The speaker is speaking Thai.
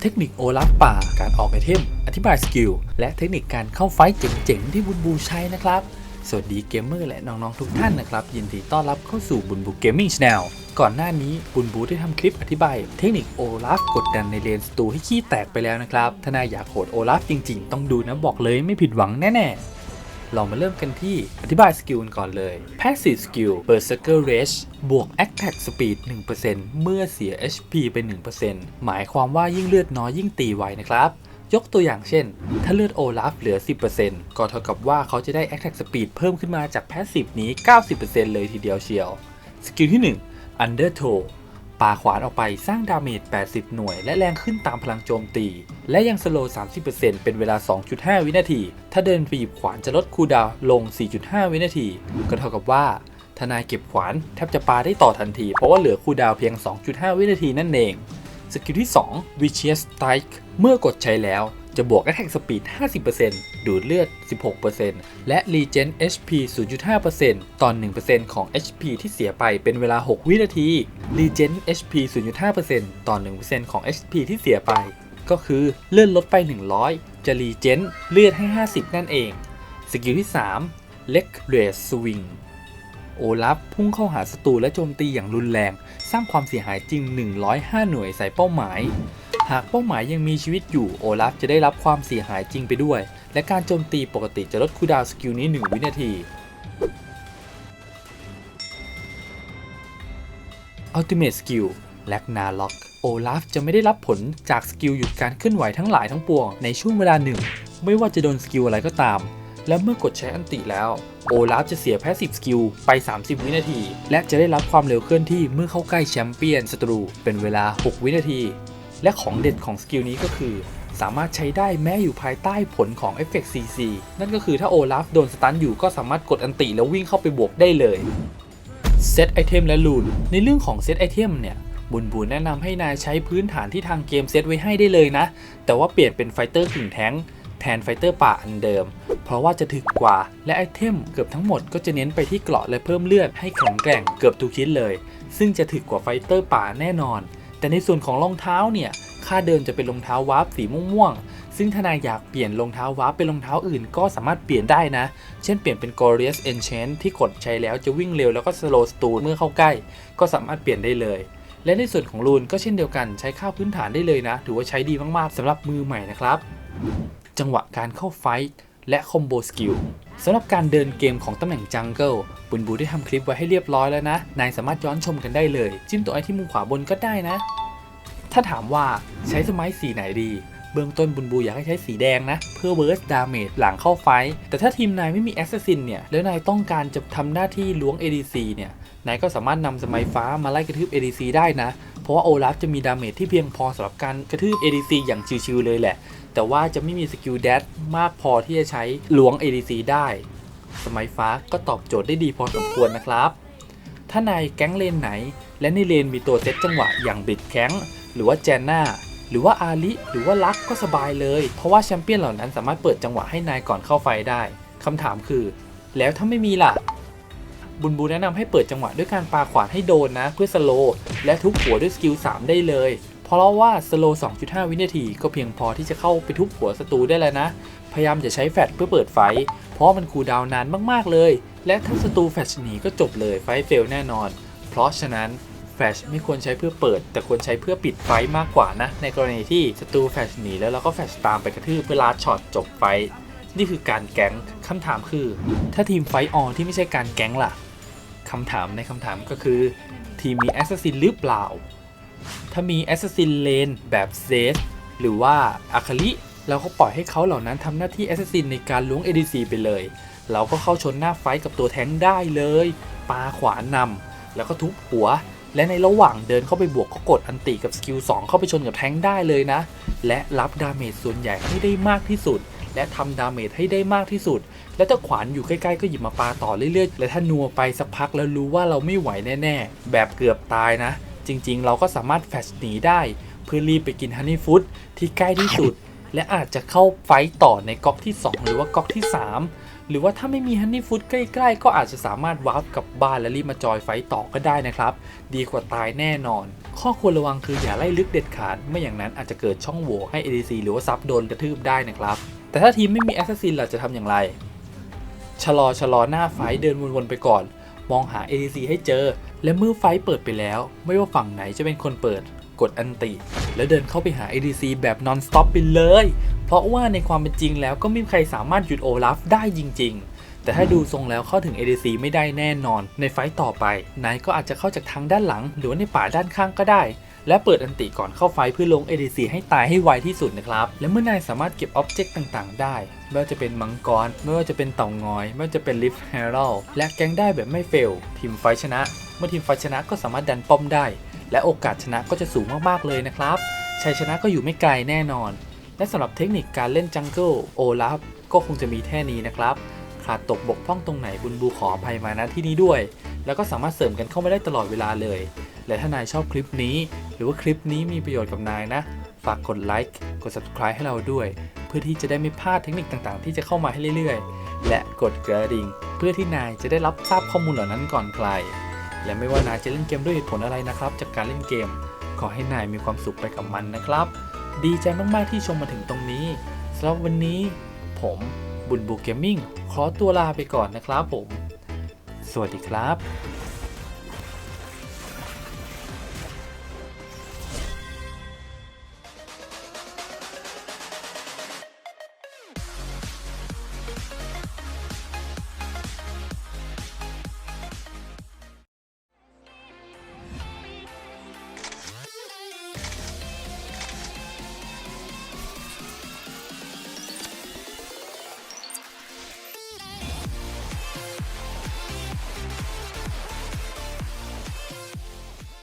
เทคนิคโอลัฟป่า การออกไอเทม อธิบายสกิล และเทคนิคการเข้าไฟต์เจ๋งๆ ที่บุญบูใช้นะครับ สวัสดีเกมเมอร์และน้องๆทุกท่านนะครับ ยินดีต้อนรับเข้าสู่บุญบูเกมมิ่งชาแนลก่อนหน้านี้บุญบูได้ทำคลิปอธิบาย เทคนิคโอลาฟกดดันในเลนสตูให้ขี้แตกไปแล้วนะครับ ถ้านายอยากโหดโอลาฟจริงๆ ต้องดูนะบอกเลยไม่ผิดหวังแน่ๆ เรามาเริ่มกันที่อธิบายสกิลกันก่อนเลย Passive Skill Berserker Rage บวก Attack Speed 1%เมื่อเสีย HP ไป 1%หมายความว่ายิ่งเลือดน้อยยิ่งตีไวนะครับยกตัวอย่างเช่น ถ้าเลือดโอลาฟเหลือ 10%ก็เท่ากับว่าเขาจะได้ Attack Speed เพิ่มขึ้นมาจาก Passive นี้ 90%เลยทีเดียวเชียว สกิลที่ 1 Undertow ปาขวานออกไปสร้างดาเมจ 80 หน่วย และแรงขึ้นตามพลังโจมตี และยังสโลว์30%เป็นเวลา 2.5 วินาที ถ้าเดินปีบขวานจะลดคูดาวลง 4.5 วินาที ก็เท่ากับว่าทนายเก็บขวานแทบจะปาได้ต่อทันที เพราะว่าเหลือคูดาวเพียง 2.5 วินาทีนั่นเอง สกิลที่ 2 Vicious Strike เมื่อกดใช้แล้ว จะบวก Attack Speed 50%ดูดเลือด 16%และ Regen HP 0.5%ต่อ1%ของ HP ที่เสียไปเป็นเวลา 6 วินาที Regen HP 0.5%ต่อ1%ของ HP ที่เสียไป ก็คือเลื่อนลดไป 100 จะ Regen เลือดให้ 50 นั่นเอง สกิลที่ 3 Leg Raise Swing โอลัฟพุ่งเข้าหาศัตรูและโจมตีอย่างรุนแรง สร้างความเสียหายจริง 105 หน่วยใส่เป้าหมาย หากเป้าหมายยังมีชีวิตอยู่โอลัฟจะได้รับความเสียหายจริงไปด้วย และการโจมตีปกติจะลดคูดาวสกิลนี้ 1 วินาที Ultimate Skill แลกนาล็อกโอลาฟจะไม่ได้รับผลจากสกิลหยุดการเคลื่อนไหวทั้งหลายทั้งปวงในช่วงเวลาหนึ่ง ไม่ว่าจะโดนสกิลอะไรก็ตาม และเมื่อกดใช้อันติแล้วโอลาฟจะเสียแพสซีฟสกิลไป 30 วินาที และจะได้รับความเร็วเคลื่อนที่เมื่อเข้าใกล้แชมเปี้ยนศัตรู เป็นเวลา 6 วินาที และของเด็ดของสกิลนี้ก็คือ สามารถใช้ได้แม้อยู่ภายใต้ผลของเอฟเฟกต์ CC นั่นก็คือถ้าโอลาฟโดนสตันอยู่ก็สามารถกดอันติแล้ววิ่งเข้าไปบวกได้เลยเซตไอเทมและลูนในเรื่องของเซตไอเทมเนี่ยบุญบุญแนะนำให้นายใช้พื้นฐานที่ทางเกมเซตไว้ให้ได้เลยนะ แต่ว่าเปลี่ยนเป็นไฟเตอร์กึ่งแท้งแทนไฟเตอร์ป่าอันเดิม เพราะว่าจะถึกกว่าและไอเทมเกือบทั้งหมดก็จะเน้นไปที่เกราะและเพิ่มเลือดให้แข็งแกร่งเกือบทุกชิ้นเลย ซึ่งจะถึกกว่าไฟเตอร์ป่าแน่นอน แต่ในส่วนของรองเท้าเนี่ยค่าเดิมจะเป็นรองเท้าวาร์ปสีม่วงๆ ซึ่งถ้านายอยากเปลี่ยนรองเท้าวาร์ปเป็นรองเท้าอื่นก็สามารถเปลี่ยนได้นะ เช่นเปลี่ยนเป็น Glorious Enchant ที่กดใช้แล้วจะวิ่งเร็วแล้วก็ slow stun เมื่อเข้าใกล้ ก็สามารถเปลี่ยนได้เลย และในส่วนของรูนก็เช่นเดียวกันใช้ค่าพื้นฐานได้เลยนะ ถือว่าใช้ดีมากๆสำหรับมือใหม่นะครับ จังหวะการเข้าไฟ และคอมโบสกิลสำหรับการเดินเกมของตำแหน่งจังเกิลบุญบูได้ทำคลิปไว้ให้เรียบร้อยแล้วนะ นายสามารถย้อนชมกันได้เลย จิ้มตัวไอที่มุมขวาบนก็ได้นะ ถ้าถามว่าใช้สมัยสีไหนดี เบื้องต้นบุญบูอยากให้ใช้สีแดงนะ เพื่อเวิร์สดาเมจหลังเข้าไฟ แต่ถ้าทีมนายไม่มีแอสซัสซินเนี่ย แล้วนายต้องการจะทำหน้าที่ล้วง ADC เนี่ย นายก็สามารถนำสมัยฟ้ามาไล่กระทืบ ADC ได้นะ เพราะว่าโอลาฟจะมีดาเมจที่เพียงพอสำหรับการกระทืบ ADC อย่างชิวๆเลยแหละ แต่ว่าจะไม่มีสกิลแดดมากพอที่จะใช้หลวง ADC ได้ สมัยฟ้าก็ตอบโจทย์ได้ดีพอสมควรนะครับ ถ้านายแก๊งเลนไหน และในเลนมีตัวเซตจังหวะอย่างบิดแข้งหรือว่าแจนนาหรือว่าอาลิหรือว่าลักก็สบายเลย เพราะว่าแชมเปี้ยนเหล่านั้นสามารถเปิดจังหวะให้นายก่อนเข้าไฟได้คำถามคือ แล้วถ้าไม่มีล่ะ บุญบูแนะนำให้เปิดจังหวะด้วยการปาขวานให้โดนนะ เพื่อสโลว์และทุบหัวด้วยสกิล3 ได้เลย เพราะว่าสโลว์2.5 วินาที ก็เพียงพอที่จะเข้าไปทุบหัวศัตรูได้แล้วนะ พยายามจะใช้แฟลชเพื่อเปิดไฟ เพราะมันคูดาวนานมากๆเลย และถ้าศัตรูแฟชหนีก็จบเลยไฟเฟลแน่นอน เพราะฉะนั้นแฟชไม่ควรใช้เพื่อเปิด แต่ควรใช้เพื่อปิดไฟมากกว่านะ ในกรณีที่ศัตรูแฟชหนีแล้วเราก็แฟชตามไปกระทืบเพื่อลาช็อตจบไฟ นี่คือการแก๊งคำถามคือ ถ้าทีมไฟออนที่ไม่ใช่การแก๊งล่ะคำถามในคำถามก็คือ ทีมมีแอสซัสซินหรือเปล่า ถ้ามีแอสซัสซินเลนแบบเซสหรือว่าอาคาลิเราก็ปล่อยให้เขาเหล่านั้นทำหน้าที่แอสซัสซินในการล้วง ADC ไปเลย เราก็เข้าชนหน้าไฟท์กับตัวแทงได้เลยปาขวานำแล้วก็ทุบหัว และในระหว่างเดินเข้าไปบวกก็กดอันติกับสกิล2เข้าไปชนกับแทงได้เลยนะ และรับดาเมจส่วนใหญ่ให้ได้มากที่สุด และทำดาเมจให้ได้มากที่สุด และถ้าขวานอยู่ใกล้ๆก็หยิบมาปาต่อเรื่อยๆ และถ้านัวไปสักพักแล้วรู้ว่าเราไม่ไหวแน่ๆ แบบเกือบตายนะ จริงๆ เราก็สามารถแฟชหนีได้ เพื่อรีบไปกินฮันนี่ฟู้ดที่ใกล้ที่สุด และอาจจะเข้าไฟต์ต่อในก๊อกที่ 2 หรือว่าก๊อกที่ 3 หรือว่าถ้าไม่มีฮันนี่ฟุตใกล้ๆ ก็อาจจะสามารถวาร์ปกลับบ้านและรีบมาจอยไฟต์ต่อก็ได้นะครับ ดีกว่าตายแน่นอน ข้อควรระวังคืออย่าไล่ลึกเด็ดขาดไม่อย่างนั้นอาจจะเกิดช่องโหว่ให้ ADC หรือว่าซับโดนกระทืบได้นะครับ แต่ถ้าทีมไม่มีแอสซัสซินล่ะจะทำอย่างไร ชะลอชะลอหน้าไฟต์เดินวนๆไปก่อน มองหา ADC ให้เจอ และเมื่อไฟต์เปิดไปแล้ว ไม่ว่าฝั่งไหนจะเป็นคนเปิด กดอันติ แล้วเดินเข้าไปหา ADC แบบ non stop ไปเลย เพราะว่าในความเป็นจริงแล้วก็ไม่มีใครสามารถหยุดโอลาฟได้จริง ๆแต่ถ้าดูทรงแล้วเข้าถึง ADC ไม่ได้แน่นอน ในไฟต์ต่อไปนายก็อาจจะเข้าจากทางด้านหลัง หรือว่าในป่าด้านข้างก็ได้ และเปิดอันติก่อนเข้าไฟเพื่อลง ADC ให้ตายให้ไวที่สุดนะครับ และเมื่อนายสามารถเก็บอ็อบเจกต์ต่างๆ ได้ ไม่ว่าจะเป็นมังกร ไม่ว่าจะเป็นเต่างอย ไม่ว่าจะเป็นลิฟต์เฮโร่และแกงได้แบบไม่เฟล ทีมไฟชนะ เมื่อทีมไฟชนะก็สามารถดันป้อมได้ และโอกาสชนะก็จะสูงมากๆเลยนะครับชัยชนะก็อยู่ไม่ไกลแน่นอน และสำหรับเทคนิคการเล่นจังเกิลโอลาฟก็คงจะมีแค่นี้นะครับขาดตกบกพร่องตรงไหนบุญบูขออภัยมาณที่นี้ด้วย แล้วก็สามารถเสริมกันเข้ามาได้ตลอดเวลาเลย และถ้านายชอบคลิปนี้ หรือว่าคลิปนี้มีประโยชน์กับนายนะ ฝากกดไลค์กด subscribe ให้เราด้วย เพื่อที่จะได้ไม่พลาดเทคนิคต่างๆ ที่จะเข้ามาให้เรื่อยๆ และกดกระดิ่ง เพื่อที่นายจะได้รับทราบข้อมูลเหล่านั้นก่อนใคร และไม่ว่านายจะเล่นเกมด้วยเหตุผลอะไรนะครับ จากการเล่นเกม ขอให้นายมีความสุขไปกับมันนะครับ ดีใจมากๆที่ชมมาถึงตรงนี้สำหรับวันนี้ ผมบุญบูเกมมิ่งขอตัวลาไปก่อนนะครับผม สวัสดีครับ